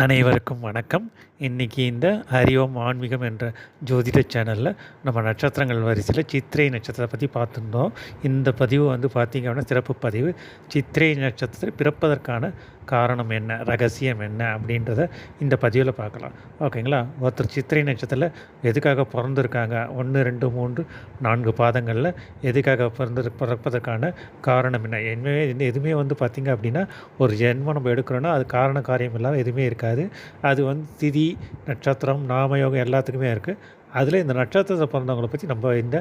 அனைவருக்கும் வணக்கம். இன்றைக்கி இந்த ஹரிஓம் ஆன்மீகம் என்ற ஜோதிட சேனலில் நம்ம நட்சத்திரங்கள் வரிசையில் சித்திரை நட்சத்திரத்தை பற்றி பார்த்துருந்தோம். இந்த பதிவு வந்து பார்த்திங்க அப்படின்னா சிறப்பு பதிவு. சித்திரை நட்சத்திரத்தில் பிறப்பதற்கான காரணம் என்ன? ரகசியம் என்ன? அப்படின்றத இந்த பதிவில் பார்க்கலாம். ஓகேங்களா? ஒருத்தர் சித்திரை நட்சத்திரத்தில் எதுக்காக பிறந்திருக்காங்க? ஒன்று ரெண்டு மூன்று நான்கு பாதங்களில் எதுக்காக பிறந்து பிறப்பதற்கான காரணம் என்ன? என்ன எதுவுமே வந்து பார்த்திங்க அப்படின்னா ஒரு ஜென்மம் நம்ம எடுக்கிறோன்னா அது காரண காரியம் இல்லாமல் எதுவுமே இருக்குது. இருக்காது. அது வந்து திதி நட்சத்திரம் நாமயோகம் எல்லாத்துக்குமே இருக்குது அதில் இந்த நட்சத்திரத்தை பிறந்தவங்களை பற்றி நம்ம இந்த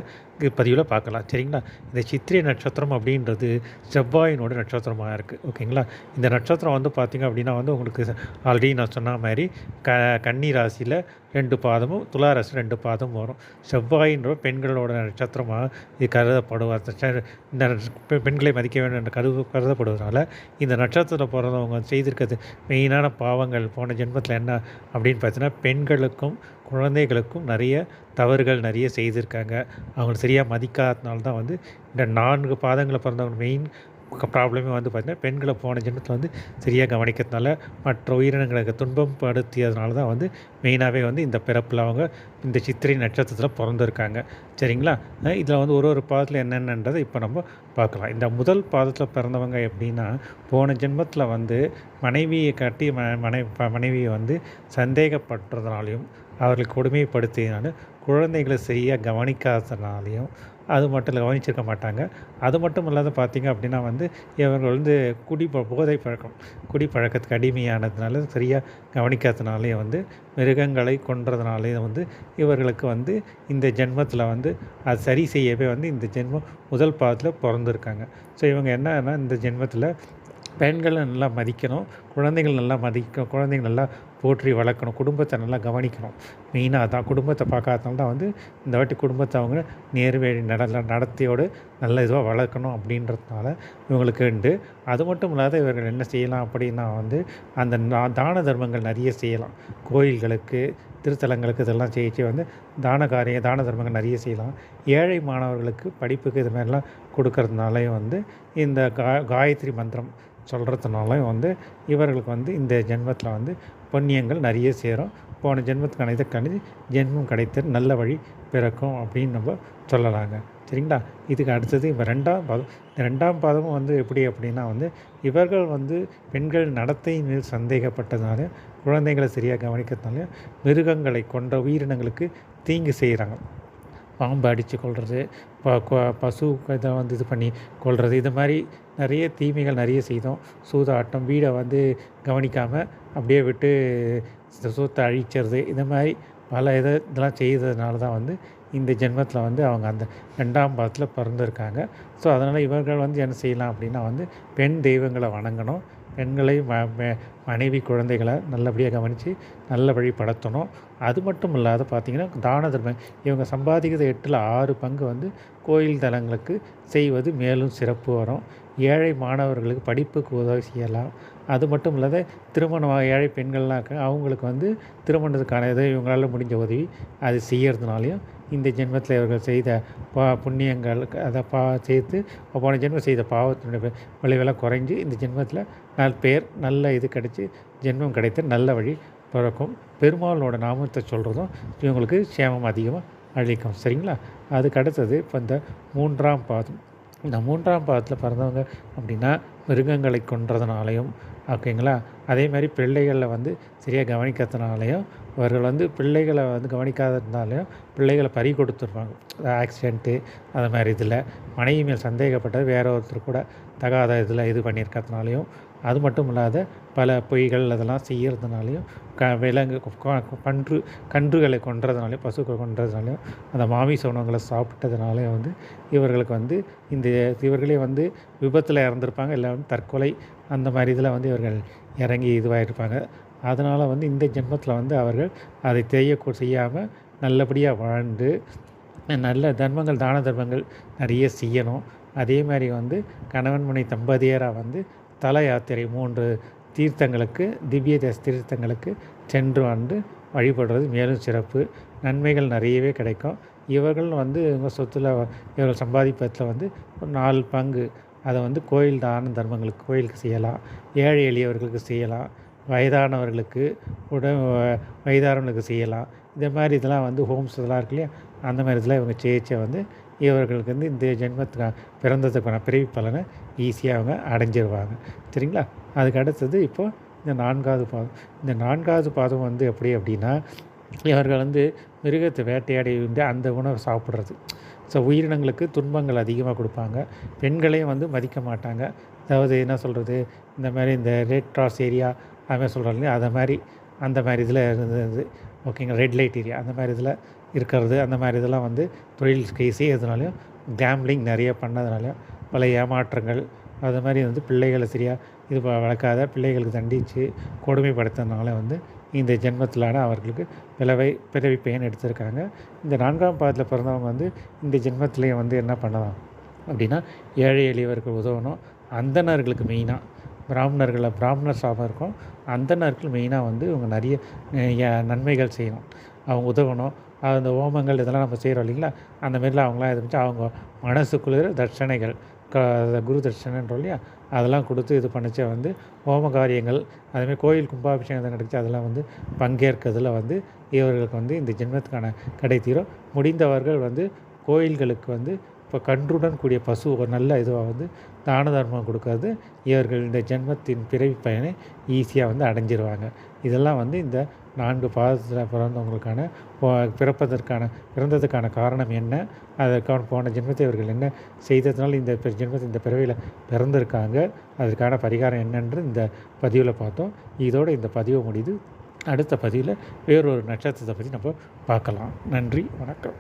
பதிவில் பார்க்கலாம். சரிங்களா? இந்த சித்திரை நட்சத்திரம் அப்படின்றது செவ்வாயினோட நட்சத்திரமாக இருக்குது ஓகேங்களா? இந்த நட்சத்திரம் வந்து பார்த்திங்க அப்படின்னா வந்து உங்களுக்கு ஆல்ரெடி நான் சொன்ன மாதிரி க கன்னி ராசியில் ரெண்டு பாதமும் துளாரசு ரெண்டு பாதமும் வரும். செவ்வாயின்ற பெண்களோட நட்சத்திரமாக இது கருதப்படுவார் இந்த பெண்களை மதிக்க வேண்டும் என்று கரு கருதப்படுவதனால இந்த நட்சத்திரத்தில் பிறந்தவங்க செய்திருக்கிறது மெயினான பாவங்கள் போன ஜென்மத்தில் என்ன அப்படின்னு பார்த்தீங்கன்னா பெண்களுக்கும் குழந்தைகளுக்கும் நிறைய தவறுகள் நிறைய செய்திருக்காங்க. அவங்களை சரியாக மதிக்காதனால தான் வந்து இந்த நான்கு பாதங்களை பிறந்தவங்க மெயின் ப்ராப்ளமே வந்து பார்த்திங்கன்னா பெண்களை போன ஜென்மத்தில் வந்து சரியாக கவனிக்கிறதுனால மற்ற உயிரினங்களுக்கு துன்பம் படுத்தியதுனால தான் வந்து மெயினாகவே வந்து இந்த பிறப்பில் அவங்க இந்த சித்திரை நட்சத்திரத்தில் பிறந்திருக்காங்க. சரிங்களா? இதில் வந்து ஒரு ஒரு பாதத்தில் என்னென்னன்றதை இப்போ நம்ம பார்க்கலாம். இந்த முதல் பாதத்தில் பிறந்தவங்க எப்படின்னா போன ஜென்மத்தில் வந்து மனைவியை காட்டி ம மனை மனைவியை வந்து சந்தேகப்படுறதுனாலையும் அவர்களுக்கு கொடுமைப்படுத்தினாலும் குழந்தைகளை சரியாக கவனிக்காததுனாலையும் அது மட்டும் இல்லை கவனிச்சிருக்க மாட்டாங்க. அது மட்டும் இல்லாத பார்த்திங்க அப்படின்னா வந்து இவர்கள் வந்து குடி போதை பழக்கம் குடி பழக்கத்துக்கு அடிமையானதுனால சரியாக கவனிக்காததுனாலே வந்து மிருகங்களை கொன்றதுனாலே வந்து இவர்களுக்கு வந்து இந்த ஜென்மத்தில் வந்து அது சரி செய்யவே வந்து இந்த ஜென்மம் முதல் பாதத்தில் பிறந்திருக்காங்க. ஸோ இவங்க என்னன்னா இந்த ஜென்மத்தில் பெண்களை நல்லா மதிக்கணும் குழந்தைகள் நல்லா மதிக்க குழந்தைங்க நல்லா போற்றி வளர்க்கணும். குடும்பத்தை நல்லா கவனிக்கணும். மெயினாக தான் குடும்பத்தை பார்க்காதனால தான் வந்து இந்த வாட்டி குடும்பத்தை அவங்க நேர்வழி நடல நடத்தையோடு நல்ல இதுவாக வளர்க்கணும் அப்படின்றதுனால இவங்களுக்கு உண்டு. அது மட்டும் இல்லாத இவர்கள் என்ன செய்யலாம் அப்படின்னா வந்து அந்த தான தர்மங்கள் நிறைய செய்யலாம். கோயில்களுக்கு திருத்தலங்களுக்கு இதெல்லாம் செய்யிச்சு வந்து தான காரிய தான தர்மங்கள் நிறைய செய்யலாம். ஏழை மாணவர்களுக்கு படிப்புக்கு இது மாதிரிலாம் கொடுக்கறதுனாலையும் வந்து இந்த கா காயத்ரி மந்திரம் சொல்கிறதுனாலையும் வந்து இவர்களுக்கு வந்து இந்த ஜென்மத்தில் வந்து புண்ணியங்கள் நிறைய சேரும். போன ஜென்மத்துக்கான இதை கணிது ஜென்மம் கிடைத்த நல்ல வழி பிறக்கும் அப்படின்னு நம்ம சொல்லலாங்க. சரிங்களா? இதுக்கு அடுத்தது இப்போ ரெண்டாம் பாதம். இந்த ரெண்டாம் பாதமும் வந்து எப்படி அப்படின்னா வந்து இவர்கள் வந்து பெண்கள் நடத்தை மீது சந்தேகப்பட்டதுனால குழந்தைகளை சரியாக கவனிக்கிறதுனால மிருகங்களை கொண்ட உயிரினங்களுக்கு தீங்கு செய்கிறாங்க. பாம்பு அடித்து கொள்வது பசு இதை வந்து இது பண்ணி கொள்வது இது மாதிரி நிறைய தீமைகள் நிறைய செய்தோம். சூதாட்டம் வீடை வந்து கவனிக்காமல் அப்படியே விட்டு சொத்தை அழிக்கிறது இந்த மாதிரி பல இதை இதெல்லாம் செய்ததுனால தான் வந்து இந்த ஜென்மத்தில் வந்து அவங்க அந்த ரெண்டாம் பாதத்தில் பிறந்திருக்காங்க. ஸோ அதனால் இவர்கள் வந்து என்ன செய்யலாம் அப்படின்னா வந்து பெண் தெய்வங்களை வணங்கணும். பெண்களை மனைவி குழந்தைகளை நல்லபடியாக கவனித்து நல்ல வழி படுத்தணும். அது மட்டும் இல்லாத பார்த்திங்கன்னா தான தர்மம். இவங்க சம்பாதிக்கிற எட்டில் ஆறு பங்கு வந்து கோயில் தலங்களுக்கு செய்வது மேலும் சிறப்பு வரும். ஏழை மாணவர்களுக்கு படிப்புக்கு உதவி செய்யலாம். அது மட்டும் இல்லாத திருமணம் ஏழை பெண்கள்லாம் இருக்காங்க அவங்களுக்கு வந்து திருமணத்துக்கான இதை இவங்களால் முடிஞ்ச உதவி அது செய்கிறதுனாலையும் இந்த ஜென்மத்தில் இவர்கள் செய்த பா புண்ணியங்கள் அதை பா சேர்த்து போன ஜென்மம் செய்த பாவத்தினுடைய விளைவெல்லாம் குறைஞ்சி இந்த ஜென்மத்தில் நல்ல பேர் நல்ல இது கிடச்சி ஜென்மம் கிடைத்த நல்ல வழி பிறக்கும். பெருமாளோட நாமத்தை சொல்கிறதும் இவங்களுக்கு சேமம் அதிகமாக அழிக்கும் சரிங்களா? அதுக்கு அடுத்தது இப்போ இந்த மூன்றாம் பாதம். இந்த மூன்றாம் பாதத்தில் பிறந்தவங்க அப்படின்னா மிருகங்களை கொன்றதுனாலையும் ஓகேங்களா? அதே மாதிரி பிள்ளைகளில் வந்து சரியாக கவனிக்கிறதுனாலையும் அவர்கள் வந்து பிள்ளைகளை வந்து கவனிக்காததுனாலையும் பிள்ளைகளை பறி கொடுத்துருப்பாங்க ஆக்சிடெண்ட்டு அது மாதிரி இதில். மனைவி மேல் சந்தேகப்பட்டது வேற ஒருத்தர் கூட தகாத இதில் இது பண்ணியிருக்கிறதுனாலையும் அது மட்டும் இல்லாத பல பொய்கள் அதெல்லாம் செய்கிறதுனாலையும் க விலங்கு கன்று கன்றுகளை கொன்றதுனாலையும் பசுக்களை கொன்றதுனாலையும் அந்த மாமிச உணவுகளை சாப்பிட்டதுனாலையும் வந்து இவர்களுக்கு வந்து இந்த இவர்களே வந்து விபத்தில் இறந்துருப்பாங்க. இல்லை வந்து தற்கொலை அந்த மாதிரி இதில் வந்து இவர்கள் இறங்கி இதுவாகிருப்பாங்க அதனால் வந்து இந்த ஜென்மத்தில் வந்து அவர்கள் அதை தெரிய செய்யாமல் நல்லபடியாக வாழ்ந்து நல்ல தர்மங்கள் தான தர்மங்கள் நிறைய செய்யணும். அதே மாதிரி வந்து கணவன் மனை தம்பதியராக வந்து தல யாத்திரை மூன்று தீர்த்தங்களுக்கு திவ்ய தேச தீர்த்தங்களுக்கு சென்று வந்து வழிபடுறது மேலும் சிறப்பு. நன்மைகள் நிறையவே கிடைக்கும். இவர்கள் வந்து இவங்க சொத்தில் இவர்கள் சம்பாதிப்பதில் வந்து ஒரு நாலு பங்கு. அதை வந்து கோயில் தான தர்மங்களுக்கு கோயிலுக்கு செய்யலாம். ஏழை எளியவர்களுக்கு செய்யலாம். வயதானவர்களுக்கு உட வயதானவர்களுக்கு செய்யலாம். இந்த மாதிரி இதெல்லாம் வந்து ஹோம்ஸ் இதெல்லாம் இருக்கு இல்லையா? அந்த மாதிரி இதெல்லாம் இவங்க செய்யச்ச வந்து இவர்களுக்கு வந்து இந்த ஜென்மத்துக்கு பிறந்ததுக்கான பிறவி பலனை ஈஸியாக அவங்க அடைஞ்சிருவாங்க. சரிங்களா? அதுக்கு அடுத்தது இப்போது இந்த நான்காவது பாதம் இந்த நான்காவது பாதம் வந்து எப்படி அப்படின்னா இவர்கள் வந்து மிருகத்தை வேட்டையாடி வந்து அந்த உணவை சாப்பிட்றது. ஸோ உயிரினங்களுக்கு துன்பங்கள் அதிகமாக கொடுப்பாங்க. பெண்களையும் வந்து மதிக்க மாட்டாங்க. அதாவது என்ன சொல்கிறது இந்த மாதிரி இந்த ரெட் கிராஸ் ஏரியா அது மாதிரி சொல்கிறாங்க இல்லையா? அதை மாதிரி அந்த மாதிரி இதில் இருந்தது ஓகேங்களா ரெட் லைட் ஏரியா அந்த மாதிரி இதில் இருக்கிறது அந்த மாதிரி இதெல்லாம் வந்து தொழில் கை செய்யறதுனாலையும் கேம்லிங் நிறைய பண்ணதுனாலையும் பல ஏமாற்றங்கள் அது மாதிரி வந்து பிள்ளைகளை சரியாக இது வளர்க்காத பிள்ளைகளுக்கு தண்டித்து கொடுமைப்படுத்துறதுனால வந்து இந்த ஜென்மத்திலான அவர்களுக்கு பிளவை பிறவி பயன் எடுத்திருக்காங்க. இந்த நான்காம் பாதத்தில் பிறந்தவங்க வந்து இந்த ஜென்மத்திலேயே வந்து என்ன பண்ணலாம்? அப்படின்னா ஏழை எளியவர்கள் உதவணும். அந்தணர்களுக்கு மெயினாக பிராமணர்களை பிராமணர் சாபம் இருக்கும். அந்தனர்கள் மெயினாக வந்து இவங்க நிறைய நன்மைகள் செய்யணும். அவங்க உதவணும். அந்த ஹோமங்கள் இதெல்லாம் நம்ம செய்கிறோம் இல்லைங்களா? அந்த மாரிலாம் அவங்களாம் இது பண்ணி அவங்க மனசுக்குள்ள தட்சணைகள் க குரு தட்சணைன்றோம் இல்லையா? அதெல்லாம் கொடுத்து இது பண்ணிச்சா வந்து ஹோம காரியங்கள் அதேமாதிரி கோயில் கும்பாபிஷேகம் நடந்துச்சு அதெல்லாம் வந்து பங்கேற்கிறதுல வந்து இவர்களுக்கு வந்து இந்த ஜென்மத்துக்கான கடை முடிந்தவர்கள் வந்து கோயில்களுக்கு வந்து இப்போ கன்றுடன் கூடிய பசு ஒரு நல்ல இதுவாக வந்து தான தர்மம் கொடுக்கறது இவர்கள் இந்த ஜென்மத்தின் பிறவி பயனை ஈஸியாக வந்து அடைஞ்சிருவாங்க. இதெல்லாம் வந்து இந்த நான்கு பாதத்தில் பிறந்தவங்களுக்கான பிறப்பதற்கான பிறந்ததுக்கான காரணம் என்ன? அதற்கான போன ஜென்மத்தை இவர்கள் என்ன செய்ததுனால இந்த ஜென்மத்தை இந்த பிறவியில் பிறந்திருக்காங்க. அதற்கான பரிகாரம் என்னன்று இந்த பதிவில் பார்த்தோம். இதோடு இந்த பதிவு முடியுது. அடுத்த பதிவில் வேறொரு நட்சத்திரத்தை பற்றி நம்ம பார்க்கலாம். நன்றி. வணக்கம்.